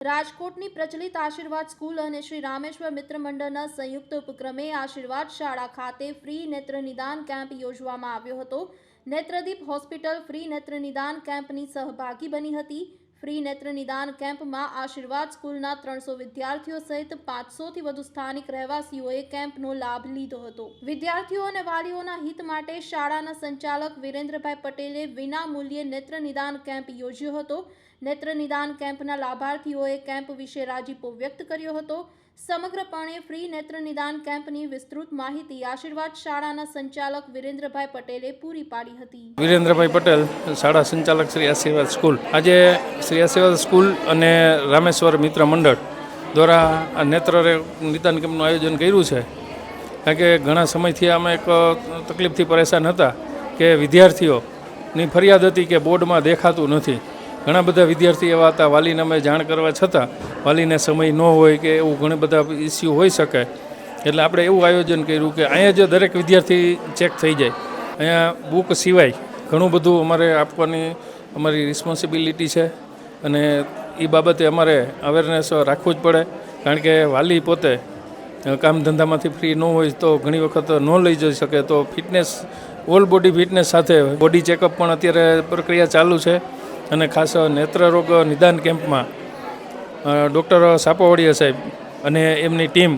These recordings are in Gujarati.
રાજકોટની પ્રચલિત આશીર્વાદ સ્કૂલ અને શ્રી રામેશ્વર મિત્ર મંડળના સંયુક્ત ઉપક્રમે આશીર્વાદ શાળા ખાતે ફ્રી નેત્ર નિદાન કેમ્પ યોજવામાં આવ્યો હતો. નેત્રદીપ હોસ્પિટલ ફ્રી નેત્ર નિદાન કેમ્પની સહભાગી બની હતી. ફ્રી નેત્ર નિદાન કેમ્પમાં આશીર્વાદ સ્કૂલના ત્રણસો વિદ્યાર્થીઓ સહિત પાંચસોથી વધુ સ્થાનિક રહેવાસીઓએ કેમ્પનો લાભ લીધો હતો. વિદ્યાર્થીઓ અને વાલીઓના હિત માટે શાળાના સંચાલક વિરેન્દ્રભાઈ પટેલે વિના મૂલ્યે નેત્ર નિદાન કેમ્પ યોજ્યો હતો. નેત્ર નિદાન કેમ્પના લાભાર્થીઓએ કેમ્પ વિશે રાજીપો વ્યક્ત કર્યો હતો. સમગ્રપણે ફ્રી નેત્ર નિદાન કેમ્પની વિસ્તૃત માહિતી આશીર્વાદ શાળાના સંચાલક વિરેન્દ્રભાઈ પટેલે પૂરી પાડી હતી. વિરેન્દ્રભાઈ પટેલ, શાળા સંચાલક શ્રી આશીર્વાદ સ્કૂલ. આજે શ્રી આશીર્વાદ સ્કૂલ અને રામેશ્વર મિત્ર મંડળ દ્વારા આ નેત્ર નિદાન કેમ્પનું આયોજન કર્યું છે. કારણ કે ઘણા સમયથી અમે એક તકલીફથી પરેશાન હતા કે વિદ્યાર્થીઓની ફરિયાદ હતી કે બોર્ડમાં દેખાતું નથી. ઘણા બધા વિદ્યાર્થી એવા હતા, વાલીને અમે જાણ કરવા છતાં વાલીને સમય ન હોય કે એવું ઘણા બધા ઇસ્યુ હોઈ શકે. એટલે આપણે એવું આયોજન કર્યું કે અહીંયા જો દરેક વિદ્યાર્થી ચેક થઈ જાય. અહીંયા બુક સિવાય ઘણું બધું અમારે આપવાની અમારી રિસ્પોન્સિબિલિટી છે અને એ બાબતે અમારે અવેરનેસ રાખવું જ પડે. કારણ કે વાલી પોતે કામ ધંધામાંથી ફ્રી ન હોય તો ઘણી વખત ન લઈ જઈ શકે. તો ફિટનેસ ઓલ બોડી ફિટનેસ સાથે બોડી ચેકઅપ પણ અત્યારે પ્રક્રિયા ચાલુ છે. અને ખાસ નેત્રરોગ નિદાન કેમ્પમાં ડૉક્ટર સાપોવાડીયા સાહેબ અને એમની ટીમ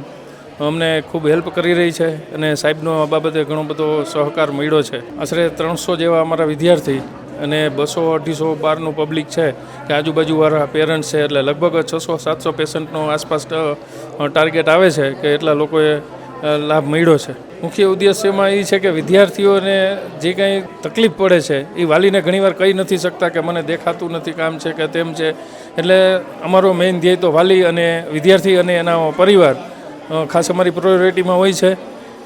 અમને ખૂબ હેલ્પ કરી રહી છે અને સાહેબનો આ બાબતે ઘણો બધો સહકાર મળ્યો છે. આશરે ત્રણસો જેવા અમારા વિદ્યાર્થી અને બસો અઢીસો બારનું પબ્લિક છે કે આજુબાજુવાળા પેરેન્ટ્સ છે એટલે લગભગ છસો સાતસો પેશન્ટનો આસપાસ ટાર્ગેટ આવે છે કે એટલા લોકોએ લાભ મળ્યો છે. મુખ્ય ઉદ્દેશ્યમાં એ છે કે વિદ્યાર્થીઓને જે કંઈ તકલીફ પડે છે એ વાલીને ઘણીવાર કહી નથી શકતા કે મને દેખાતું નથી કામ છે કે તેમ છે. એટલે અમારો મેઇન ધ્યેય તો વાલી અને વિદ્યાર્થી અને એના પરિવાર ખાસ અમારી પ્રાયોરિટીમાં હોય છે.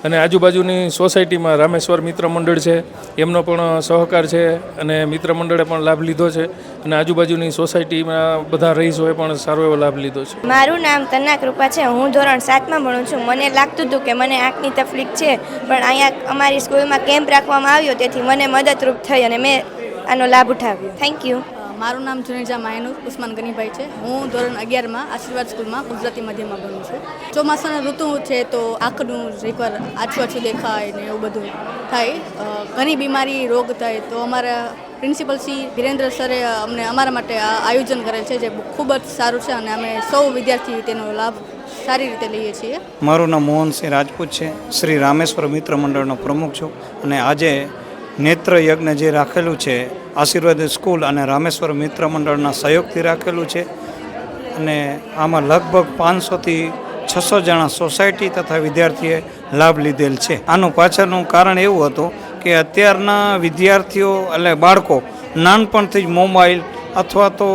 અને આજુબાજુની સોસાયટીમાં રામેશ્વર મિત્ર મંડળ છે, એમનો પણ સહકાર છે અને મિત્ર મંડળે પણ લાભ લીધો છે અને આજુબાજુની સોસાયટીમાં બધા રહીશોએ પણ સારો એવો લાભ લીધો છે. મારું નામ તન્ના કૃપા છે. હું ધોરણ સાતમાં ભણું છું. મને લાગતું હતું કે મને આંખની તકલીફ છે, પણ અહીંયા અમારી સ્કૂલમાં કેમ્પ રાખવામાં આવ્યો, તેથી મને મદદરૂપ થઈ અને મેં આનો લાભ ઉઠાવ્યો. થેન્ક યુ મારું નામ જુનેજા માયનુર ઉસ્માન ગનીભાઈ છે. હું ધોરણ અગિયારમાં આશીર્વાદ સ્કૂલમાં ગુજરાતી માધ્યમમાં ભણું છું. ચોમાસાની ઋતુ છે તો આંખનું એકવાર આછું આછું દેખાય ને એવું બધું થાય. ઘણી બીમારી, રોગ થાય. તો અમારા પ્રિન્સિપલ શ્રી વિરેન્દ્ર સરે અમને અમારા માટે આ આયોજન કરેલ છે જે ખૂબ જ સારું છે અને અમે સૌ વિદ્યાર્થી તેનો લાભ સારી રીતે લઈએ છીએ. મારું નામ મોહનસિંહ રાજપૂત છે. શ્રી રામેશ્વર મિત્ર મંડળનો પ્રમુખ છું અને આજે નેત્ર યજ્ઞ જે રાખેલું છે આશીર્વાદ સ્કૂલ અને રામેશ્વર મિત્ર મંડળના સહયોગથી રાખેલું છે. અને આમાં લગભગ પાંચસોથી છસો જણા સોસાયટી તથા વિદ્યાર્થીએ લાભ લીધેલ છે. આનું પાછળનું કારણ એવું હતું કે અત્યારના વિદ્યાર્થીઓ એટલે બાળકો નાનપણથી જ મોબાઈલ અથવા તો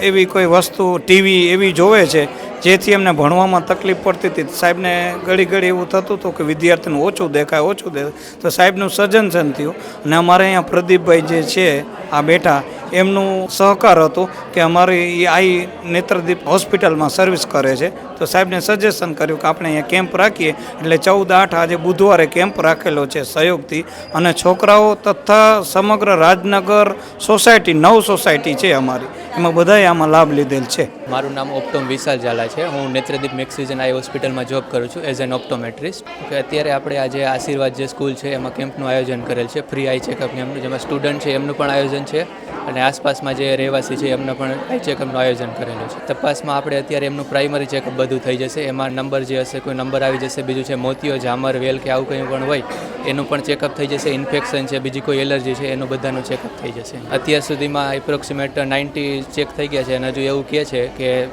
એવી કોઈ વસ્તુ, ટીવી એવી જોવે છે જેથી એમને ભણવામાં તકલીફ પડતી હતી. સાહેબને ઘડી ઘડી એવું થતું હતું કે વિદ્યાર્થીને ઓછું દેખાય ઓછું દેખાય. તો સાહેબનું સજ્જનસન થયું અને અમારે અહીંયા પ્રદીપભાઈ જે છે, આ બેઠા, એમનું સહકાર હતું કે અમારી આઈ નેત્રદીપ હોસ્પિટલમાં સર્વિસ કરે છે. તો સાહેબને સજેશન કર્યું કે આપણે અહીંયા કેમ્પ રાખીએ. એટલે ચૌદ, આઠ આજે બુધવારે કેમ્પ રાખેલો છે સહયોગથી. અને છોકરાઓ તથા સમગ્ર રાજનગર સોસાયટી નવ સોસાયટી છે અમારી. એમાં બધાએ આમાં લાભ લીધેલ છે. મારું નામ ઓપ્ટોમ વિશાલ ઝાલા છે. હું નેત્રદીપ મેક્સિઝન આઈ હોસ્પિટલમાં જોબ કરું છું એઝ એન ઓપ્ટોમેટ્રિસ્ટ કે અત્યારે આપણે આજે આશીર્વાદ જે સ્કૂલ છે, એમાં કેમ્પનું આયોજન કરેલ છે. ફ્રી આઈ ચેકઅપની એમનું, જેમાં સ્ટુડન્ટ છે, એમનું પણ આયોજન છે. અને આસપાસમાં જે રહેવાસી છે એમનો પણ ચેકઅપનું આયોજન કરેલું છે. તપાસમાં આપણે અત્યારે એમનું પ્રાઇમરી ચેકઅપ બધું થઈ જશે. એમાં નંબર જે હશે, કોઈ નંબર આવી જશે, બીજું છે મોતીઓ જામર, વેલ કે આવું કંઈ પણ હોય, એનું પણ ચેકઅપ થઈ જશે. ઇન્ફેક્શન છે, બીજી કોઈ એલર્જી છે, એનું બધાનું ચેકઅપ થઈ જશે. અત્યાર સુધીમાં એપ્રોક્સિમેટ નાઇન્ટી ચેક થઈ ગયા છે અને હજુ એવું કહે છે કે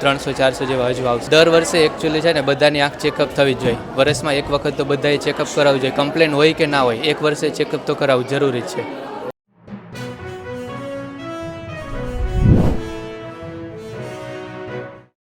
ત્રણસો, ચારસો જેવા હજુ આવશે. દર વર્ષે એકચ્યુઅલી છે ને બધાની આંખ ચેકઅપ થવી જ જોઈએ. વર્ષમાં એક વખત તો બધાએ ચેકઅપ કરાવવું જોઈએ. કમ્પ્લેન હોય કે ના હોય, એક વર્ષે ચેકઅપ તો કરાવવું જરૂરી જ છે.